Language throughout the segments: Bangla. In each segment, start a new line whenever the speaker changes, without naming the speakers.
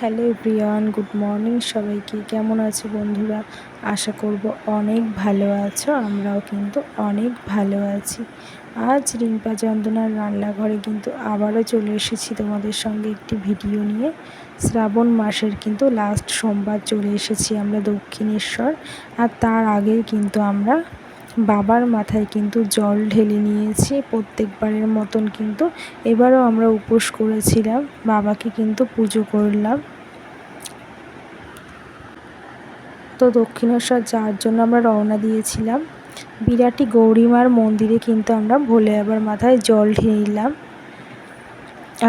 হ্যালো এভরিওয়ান, গুড মর্নিং সবাইকে। কেমন আছো বন্ধুরা? আশা করব অনেক ভালো আছো, আমরাও কিন্তু অনেক ভালো আছি। আজ রিম্পা চন্দনার রান্নাঘরে কিন্তু আবারও চলে এসেছি তোমাদের সঙ্গে একটি ভিডিও নিয়ে। শ্রাবণ মাসের কিন্তু লাস্ট সোমবার চলে এসেছি আমরা দক্ষিণেশ্বর, আর তার আগেই কিন্তু আমরা বাবার মাথায় কিন্তু জল ঢেলে নিয়েছি, প্রত্যেকবারের মতন কিন্তু। এবারও আমরা উপোস করেছিলাম, বাবাকে কিন্তু পুজো করলাম। তো দক্ষিণেশ্বর যাওয়ার জন্য আমরা রওনা দিয়েছিলাম। বিরাটি গৌরীমার মন্দিরে কিন্তু আমরা ভোলে আবার মাথায় জল ঢেলে নিলাম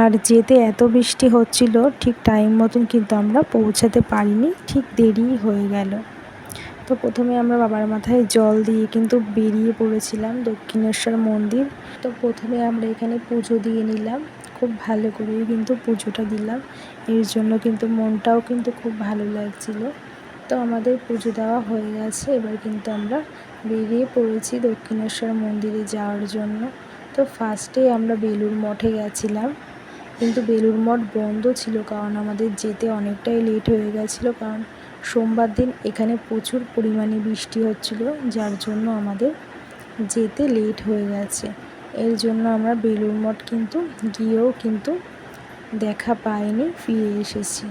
আর যেতে এত বৃষ্টি হচ্ছিল, ঠিক টাইম মতন কিন্তু আমরা পৌঁছাতে পারিনি, ঠিক দেরি হয়ে গেল। তো প্রথমে আমরা বাবার মাথায় জল দিয়ে কিন্তু বেরিয়ে পড়েছিলাম দক্ষিণেশ্বর মন্দির। তো প্রথমে আমরা এখানে পুজো দিয়ে নিলাম, খুব ভালো করেই কিন্তু পুজোটা দিলাম। এর জন্য কিন্তু মনটাও কিন্তু খুব ভালো লাগছিল। তো আমাদের পুজো দেওয়া হয়ে গেছে, এবার কিন্তু আমরা বেরিয়ে পড়েছি দক্ষিণেশ্বর মন্দিরে যাওয়ার জন্য। তো ফার্স্টে আমরা বেলুর মঠে গেছিলাম। কিন্তু বেলুর মঠ বন্ধ ছিল কারণ আমাদের যেতে অনেকটাই লেট হয়ে গেছিল কারণ সোমবার দিন এখানে প্রচুর পরিমাণে বৃষ্টি হচ্ছিল, যার জন্য আমাদের যেতে লেট হয়ে গেছে। এর জন্য আমরা বেলুর মঠ কিন্তু গিয়েও কিন্তু দেখা পাইনি, ফিরে এসেছি।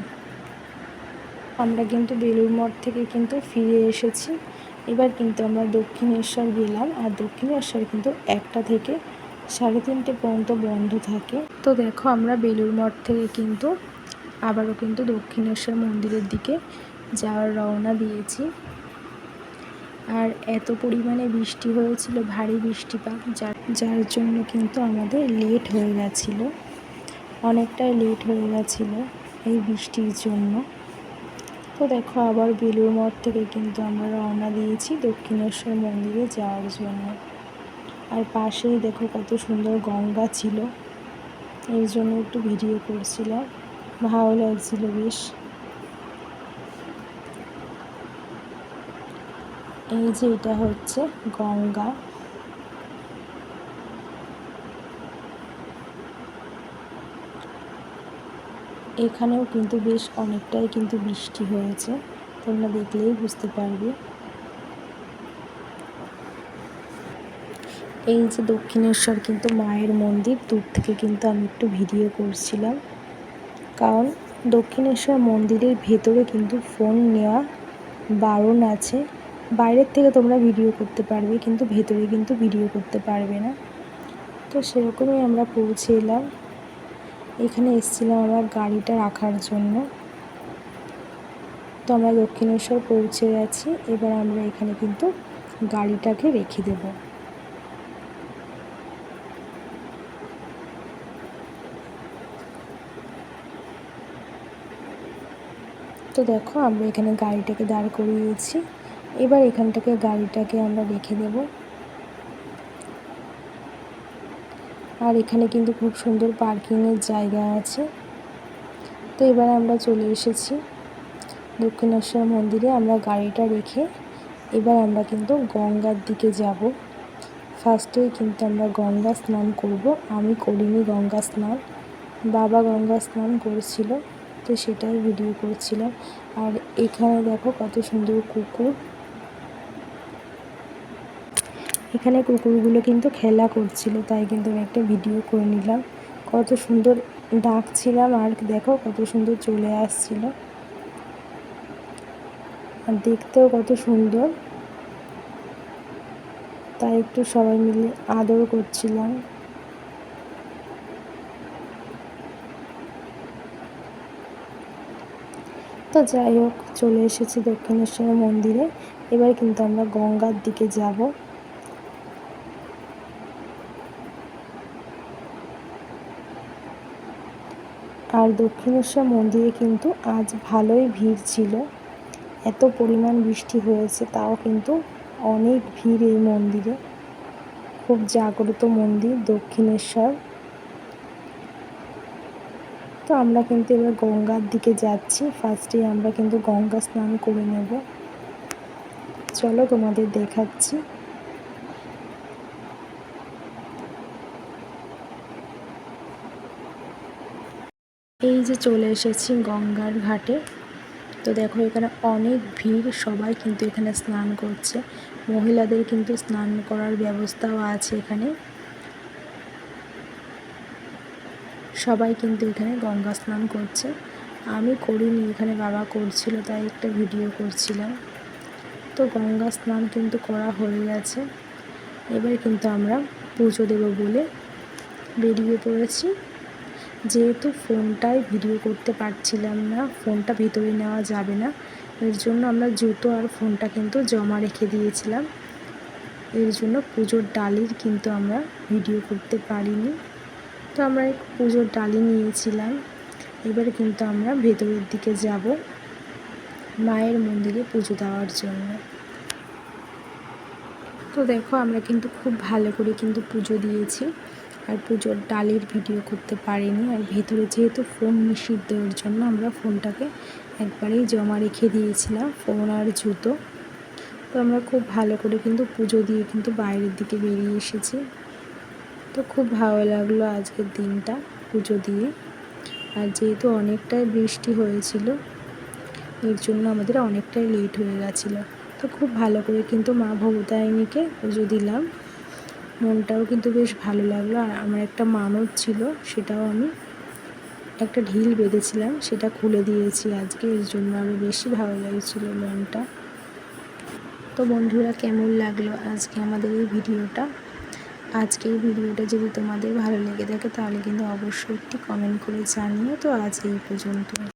আমরা কিন্তু বেলুর মঠ থেকে কিন্তু ফিরে এসেছি। এবার কিন্তু আমরা দক্ষিণেশ্বর গেলাম আর দক্ষিণেশ্বর কিন্তু একটা থেকে সাড়ে তিনটে পর্যন্ত বন্ধ থাকে। তো দেখো আমরা বেলুর মঠ থেকে কিন্তু আবারও কিন্তু দক্ষিণেশ্বর মন্দিরের দিকে যাওয়ার রওনা দিয়েছি। আর এত পরিমাণে বৃষ্টি হয়েছিল, ভারী বৃষ্টিপাত, যার যার জন্য কিন্তু আমাদের লেট হয়ে গেছিল। অনেকটাই লেট হয়ে গেছিল এই বৃষ্টির জন্য। তো দেখো আবার বেলুর মঠ থেকে কিন্তু আমরা রওনা দিয়েছি দক্ষিণেশ্বর মন্দিরে যাওয়ার জন্য। আর পাশেই দেখো কত সুন্দর গঙ্গা ছিল। এই জন্য একটু ভিডিও করছিলাম। ভালো লাগছিল বেশ। এই যে এটা হচ্ছে গঙ্গা। এখানেও কিন্তু বেশ অনেকটাই কিন্তু বৃষ্টি হয়েছে। তোমরা দেখলেই বুঝতে পারবে। এই যে দক্ষিণেশ্বর কিন্তু মায়ের মন্দির, দূর থেকে কিন্তু আমি একটু ভিডিও করছিলাম। কারণ দক্ষিণেশ্বর মন্দিরের ভেতরে কিন্তু ফোন নেওয়া বারণ আছে। বাইরের থেকে তোমরা ভিডিও করতে পারবে, কিন্তু ভেতরে কিন্তু ভিডিও করতে পারবে না। তো সেরকমই আমরা পৌঁছে এলাম। এখানে এসেছিলাম আমার গাড়িটা রাখার জন্য। তো আমরা দক্ষিণেশ্বর পৌঁছে গেছি। এবার আমরা এখানে কিন্তু গাড়িটাকে রেখে দেব। তো দেখো, আমরা এখানে গাড়িটাকে দাঁড় করিয়েছি। এবার এখান থেকে গাড়িটাকে আমরা রেখে দেবো। আর এখানে কিন্তু খুব সুন্দর পার্কিংয়ের জায়গা আছে। তো এবার আমরা চলে এসেছি দক্ষিণেশ্বর মন্দিরে। আমরা গাড়িটা রেখে এবার আমরা কিন্তু গঙ্গার দিকে যাব। ফার্স্টেই কিন্তু আমরা গঙ্গা স্নান করব। আমি করিনি গঙ্গা স্নান। বাবা গঙ্গা স্নান করেছিল। তো সেটাই ভিডিও করছিলাম। আর এখানে দেখো কত সুন্দর কুকুর। এখানে কুকুরগুলো কিন্তু খেলা করছিল, তাই কিন্তু আমি একটা ভিডিও করে নিলাম। কত সুন্দর ডাকছিলাম আর দেখো কত সুন্দর চলে আসছিল। আর দেখতেও কত সুন্দর। তাই একটু সবাই মিলে আদর করছিলাম। তো যাই হোক, চলে এসেছি দক্ষিণেশ্বর মন্দিরে। এবার কিন্তু আমরা গঙ্গার দিকে যাব। আর দক্ষিণেশ্বর মন্দিরে কিন্তু আজ ভালোই ভিড় ছিল। এত পরিমাণ বৃষ্টি হয়েছে, তাও কিন্তু অনেক ভিড় এই মন্দিরে। খুব জাগ্রত মন্দির দক্ষিণেশ্বর। তো আমরা কিন্তু এবার গঙ্গার দিকে যাচ্ছি। ফার্স্টেই আমরা কিন্তু গঙ্গা স্নান করে নেব। চলো তোমাদের দেখাচ্ছি। এই যে চলে এসেছি গঙ্গার ঘাটে। তো দেখো এখানে অনেক ভিড়, সবাই কিন্তু এখানে স্নান করছে। মহিলাদের কিন্তু স্নান করার ব্যবস্থাও আছে এখানে। সবাই কিন্তু এখানে গঙ্গা স্নান করছে। আমি করিনি, এখানে বাবা করছিল, তাই একটা ভিডিও করছিলাম। তো গঙ্গা স্নান কিন্তু করা হয়ে গেছে। এবার কিন্তু আমরা পুজো দেবো বলে বেরিয়ে পড়েছি। যেহেতু ফোনটায় ভিডিও করতে পারছিলাম না, ফোনটা ভিতরে নেওয়া যাবে না, এর জন্য আমরা জুতো আর ফোনটা কিন্তু জমা রেখে দিয়েছিলাম। এর জন্য পুজোর ডালির কিন্তু আমরা ভিডিও করতে পারিনি। তো আমরা পুজোর ডালি নিয়েছিলাম। এবার কিন্তু আমরা ভেতরের দিকে যাব মায়ের মন্দিরে পুজো দেওয়ার জন্য। তো দেখো, আমরা কিন্তু খুব ভালো করে কিন্তু পুজো দিয়েছি। আর পুজোর ডালের ভিডিও করতে পারিনি। আর ভেতরে যেহেতু ফোন নিষিদ্ধ, ওর জন্য আমরা ফোনটাকে একবারেই জমা রেখে দিয়েছিলাম, ফোন আর জুতো। তো আমরা খুব ভালো করে কিন্তু পুজো দিয়ে কিন্তু বাইরের দিকে বেরিয়ে এসেছি। তো খুব ভালো লাগল আজকের দিনটা পুজো দিয়ে। আর যেহেতু অনেকটাই বৃষ্টি হয়েছিল, এর জন্য আমাদের অনেকটাই লেট হয়ে গেছিল। তো খুব ভালো করে কিন্তু মা ভবতারিণীকে পুজো দিলাম। মনটাও কিন্তু বেশ ভালো লাগল। আর আমার একটা মানত ছিল, সেটাও আমি একটা ঢিল বেঁধেছিলাম, সেটা খুলে দিয়েছি আজকে। এর জন্য আমি বেশি ভালো লাগছিল মনটা। তো বন্ধুরা, কেমন লাগল আজকে আমাদের এই ভিডিওটা? আজকে এই ভিডিওটা যদি তোমাদের ভালো লেগে থাকে তাহলে কিন্তু অবশ্যই একটি কমেন্ট করে জানিও। তো আজ এই পর্যন্ত